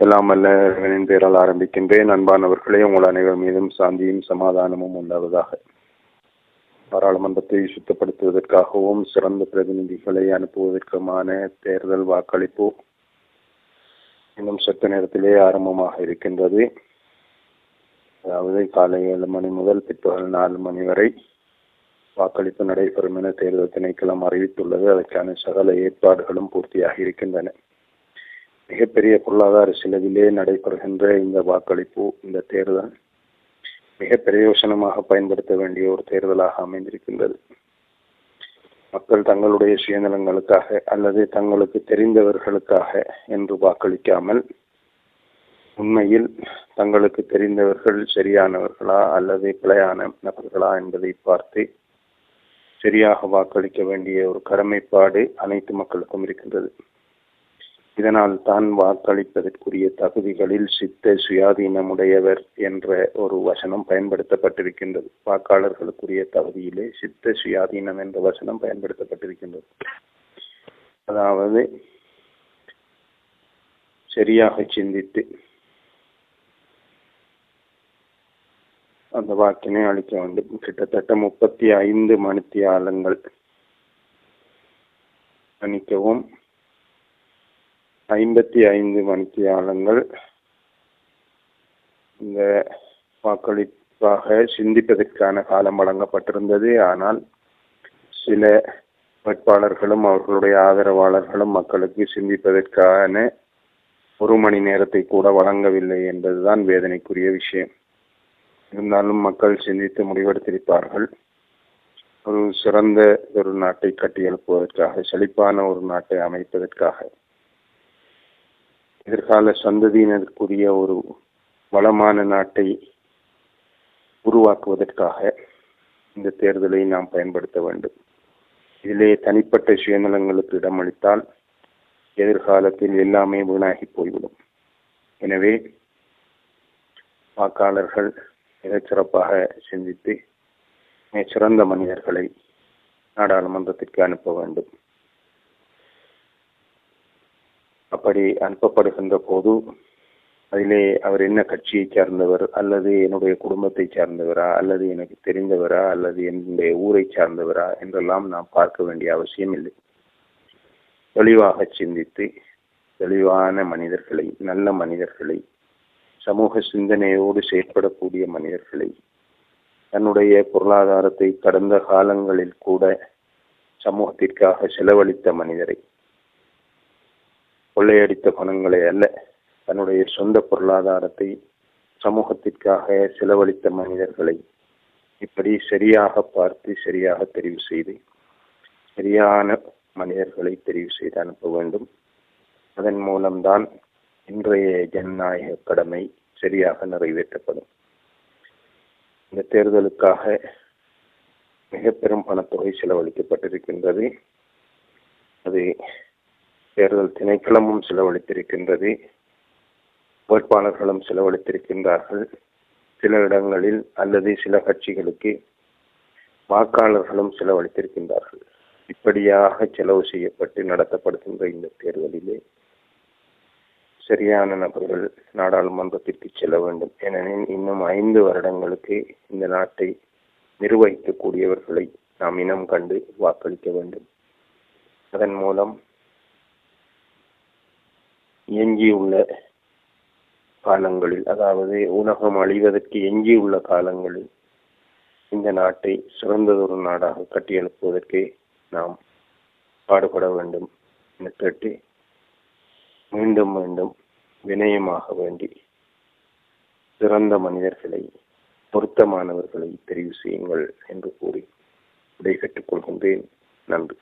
எல்லாம் அல்ல இறைவனின் பேரால் ஆரம்பிக்கின்றேன். அன்பானவர்களே உங்கள் அனைவர் மீதும் சாந்தியும் சமாதானமும் உண்டாவதாக. பாராளுமன்றத்தை சுத்தப்படுத்துவதற்காகவும் சிறந்த பிரதிநிதிகளை அனுப்புவதற்குமான தேர்தல் வாக்களிப்பு இன்னும் சற்று நேரத்திலே ஆரம்பமாக இருக்கின்றது. அதாவது காலை ஏழு மணி முதல் பிற்பகல் நாலு மணி வரை வாக்களிப்பு நடைபெறும் என தேர்தல் திணைக்களம் அறிவித்துள்ளது. அதற்கான சகல ஏற்பாடுகளும் பூர்த்தியாக இருக்கின்றன. மிகப்பெரிய பொருளாதார செலவிலே நடைபெறுகின்ற இந்த வாக்களிப்பு இந்த தேர்தல் மிக பிரயோசனமாக பயன்படுத்த வேண்டிய ஒரு தேர்தலாக அமைந்திருக்கின்றது. மக்கள் தங்களுடைய சுயநலங்களுக்காக அல்லது தங்களுக்கு தெரிந்தவர்களுக்காக என்று வாக்களிக்காமல் உண்மையில் தங்களுக்கு தெரிந்தவர்கள் சரியானவர்களா அல்லது பிழையான நபர்களா என்பதை பார்த்து சரியாக வாக்களிக்க வேண்டிய ஒரு கடமைப்பாடு அனைத்து மக்களுக்கும் இருக்கின்றது. இதனால் தான் வாக்களிப்பதற்குரிய தகுதிகளில் சித்த சுயாதீனமுடையவர் என்ற ஒரு வசனம் பயன்படுத்தப்பட்டிருக்கின்றது. வாக்காளர்களுக்குரிய தகுதியிலே சித்த சுயாதீனம் என்ற வசனம் பயன்படுத்தப்பட்டிருக்கின்றது. அதாவது சரியாக சிந்தித்து அந்த வாக்கினை அளிக்க வேண்டும். கிட்டத்தட்ட முப்பத்தி ஐந்து மணித்தியாலங்கள் மன்னிக்கவும். ஐம்பத்தி ஐந்து மணித்தியாலங்கள். இந்த வாக்களிப்பாக சிந்திப்பதற்கான காலம் வழங்கப்பட்டிருந்தது. ஆனால் சில வேட்பாளர்களும் அவர்களுடைய ஆதரவாளர்களும் மக்களுக்கு சிந்திப்பதற்கான ஒரு மணி நேரத்தை கூட வழங்கவில்லை என்பதுதான் வேதனைக்குரிய விஷயம். இருந்தாலும் மக்கள் சிந்தித்து முடிவெடுத்திருப்பார்கள். ஒரு சிறந்த ஒரு நாட்டை கட்டியெழுப்புவதற்காக செழிப்பான ஒரு நாட்டை அமைப்பதற்காக. எதிர்கால சந்ததியினருக்குரிய ஒரு வளமான நாட்டை உருவாக்குவதற்காக இந்த தேர்தலை நாம் பயன்படுத்த வேண்டும். இதிலே தனிப்பட்ட சுயநலங்களுக்கு இடமளித்தால் எதிர்காலத்தில் எல்லாமே வீணாகி போய்விடும். எனவே வாக்காளர்கள் மிகச் சிறப்பாக சிந்தித்து மிகச்சிறந்த மனிதர்களை நாடாளுமன்றத்திற்கு அனுப்ப வேண்டும். அப்படி அனுப்பப்படுகின்ற போது அதிலே அவர் என்ன கட்சியை சார்ந்தவர் அல்லது என்னுடைய குடும்பத்தை சார்ந்தவரா அல்லது எனக்கு தெரிந்தவரா அல்லது என்னுடைய ஊரை சார்ந்தவரா என்றெல்லாம் நாம் பார்க்க வேண்டிய அவசியம் இல்லை. தெளிவாக சிந்தித்து தெளிவான மனிதர்களை நல்ல மனிதர்களை சமூக சிந்தனையோடு செயற்படக்கூடிய மனிதர்களை தன்னுடைய பொருளாதாரத்தை கடந்த காலங்களில் கூட சமூகத்திற்காக செலவழித்த மனிதரை கொள்ளையடித்த பணங்களை அல்ல தன்னுடைய சொந்த பொருளாதாரத்தை சமூகத்திற்காக செலவழித்த மனிதர்களை இப்படி சரியாக பார்த்து சரியாக தெரிவு செய்து சரியான மனிதர்களை தெரிவு செய்து அனுப்ப வேண்டும். அதன் மூலம்தான் இன்றைய ஜனநாயக கடமை சரியாக நிறைவேற்றப்படும். இந்த தேர்தலுக்காக மிக பெரும் பணத்தொகை செலவழிக்கப்பட்டிருக்கின்றது. அது தேர்தல் திணைக்களமும் செலவழித்திருக்கின்றது. வேட்பாளர்களும் செலவழித்திருக்கின்றார்கள். சில இடங்களில் அல்லது சில கட்சிகளுக்கு வாக்காளர்களும் செலவழித்திருக்கின்றார்கள். இப்படியாக செலவு செய்யப்பட்டு நடத்தப்படுகின்ற இந்த தேர்தலிலே சரியான நபர்கள் நாடாளுமன்றத்திற்கு செல்ல வேண்டும். ஏனெனில் இன்னும் ஐந்து வருடங்களுக்கு இந்த நாட்டை நிர்வகிக்கக்கூடியவர்களை நாம் இனம் கண்டு வாக்களிக்க வேண்டும். அதன் மூலம் எஞ்சியுள்ள காலங்களில் அதாவது உலகம் அழிவதற்கு எஞ்சியுள்ள காலங்களில் இந்த நாட்டை சிறந்ததொரு நாடாக கட்டியெழுப்புவதற்கு நாம் பாடுபட வேண்டும் என கேட்டு மீண்டும் மீண்டும் வினயமாக வேண்டி சிறந்த மனிதர்களை பொருத்தமானவர்களை தெரிவு செய்யுங்கள் என்று கூறி விடை கொள்கின்றேன். நன்றி.